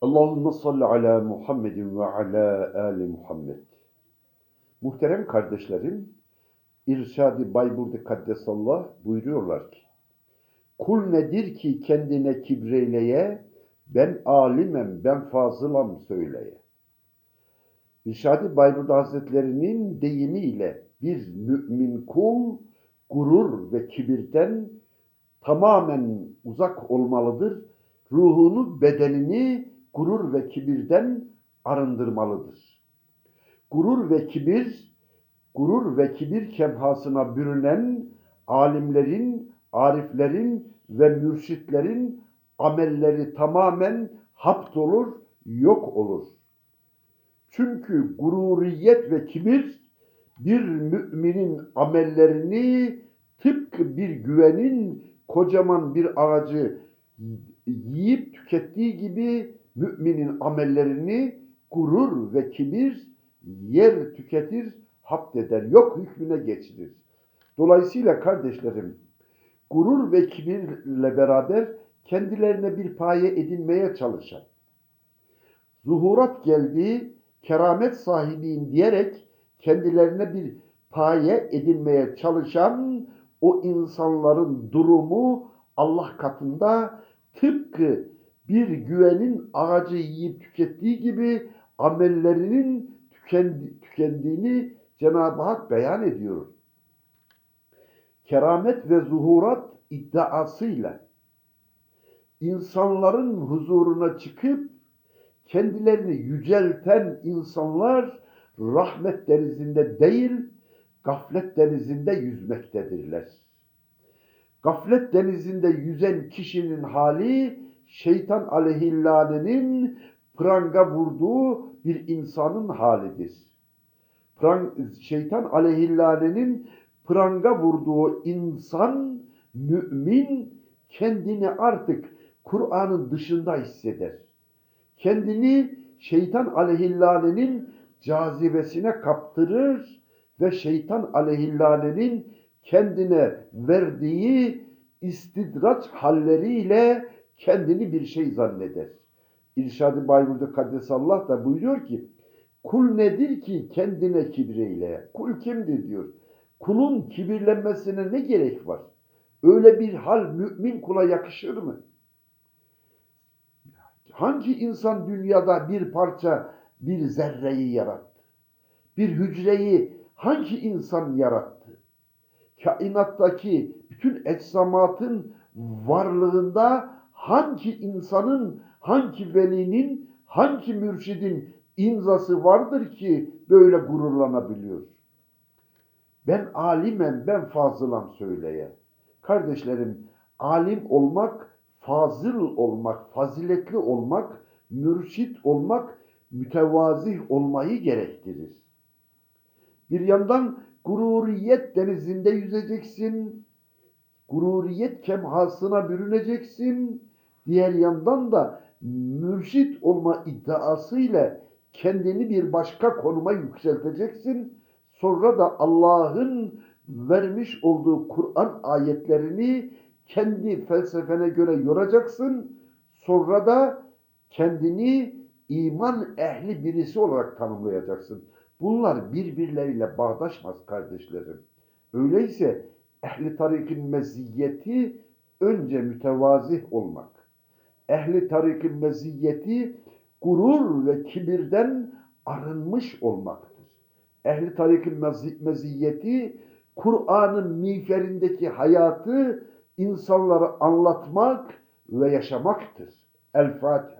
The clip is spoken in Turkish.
Allahümme salli ala Muhammedin ve ala ali Muhammed. Muhterem kardeşlerim, İrşad-ı Bayburdu Kaddesallah buyuruyorlar ki, Kul nedir ki kendine kibreyleye, ben alimem, ben fazılam söyleye. İrşad-ı Bayburdu Hazretlerinin deyimiyle bir mümin kul gurur ve kibirden tamamen uzak olmalıdır. Ruhunu, bedenini gurur ve kibirden arındırmalıdır. Gurur ve kibir, gurur ve kibir kemhasına bürünen alimlerin, ariflerin ve mürşitlerin amelleri tamamen haptolur, yok olur. Çünkü gururiyet ve kibir bir müminin amellerini tıpkı bir güvenin kocaman bir ağacı yiyip tükettiği gibi müminin amellerini gurur ve kibir yer tüketir, hapteder, yok hükmüne geçirir. Dolayısıyla kardeşlerim, gurur ve kibirle beraber kendilerine bir paye edinmeye çalışan, zuhurat geldiği keramet sahibiyim diyerek kendilerine bir paye edinmeye çalışan o insanların durumu Allah katında tıpkı bir güvenin ağacı yiyip tükettiği gibi amellerinin tükendi, tükendiğini Cenab-ı Hak beyan ediyor. Keramet ve zuhurat iddiasıyla insanların huzuruna çıkıp kendilerini yücelten insanlar rahmet denizinde değil, gaflet denizinde yüzmektedirler. Gaflet denizinde yüzen kişinin hali şeytan aleyhillanenin pranga vurduğu bir insanın halidir. Prang, şeytan aleyhillanenin pranga vurduğu insan, mümin kendini artık Kur'an'ın dışında hisseder. Kendini şeytan aleyhillanenin cazibesine kaptırır ve şeytan aleyhillanenin kendine verdiği istidraç halleriyle kendini bir şey zanneder. İrşad-ı Bayburdu Kaddesallah da buyuruyor ki kul nedir ki kendine kibreyle? Kul kimdir diyor. Kulun kibirlenmesine ne gerek var? Öyle bir hal mümin kula yakışır mı? Hangi insan dünyada bir parça bir zerreyi yarattı? Bir hücreyi hangi insan yarattı? Kainattaki bütün ecsamatın varlığında hangi insanın, hangi velinin, hangi mürşidin imzası vardır ki böyle gururlanabiliyor? Ben alimem, ben fazılam söyleye. Kardeşlerim, alim olmak, fazıl olmak, faziletli olmak, mürşit olmak, mütevazih olmayı gerektirir. Bir yandan gururiyet denizinde yüzeceksin, gururiyet kemhasına bürüneceksin, diğer yandan da mürşit olma iddiasıyla kendini bir başka konuma yükselteceksin. Sonra da Allah'ın vermiş olduğu Kur'an ayetlerini kendi felsefene göre yoracaksın. Sonra da kendini iman ehli birisi olarak tanımlayacaksın. Bunlar birbirleriyle bağdaşmaz kardeşlerim. Öyleyse ehli tarikin meziyeti önce mütevazih olmak. Ehli tarikin meziyeti gurur ve kibirden arınmış olmaktır. Ehli tarikin meziyeti Kur'an'ın miğferindeki hayatı insanlara anlatmak ve yaşamaktır. El Fatiha.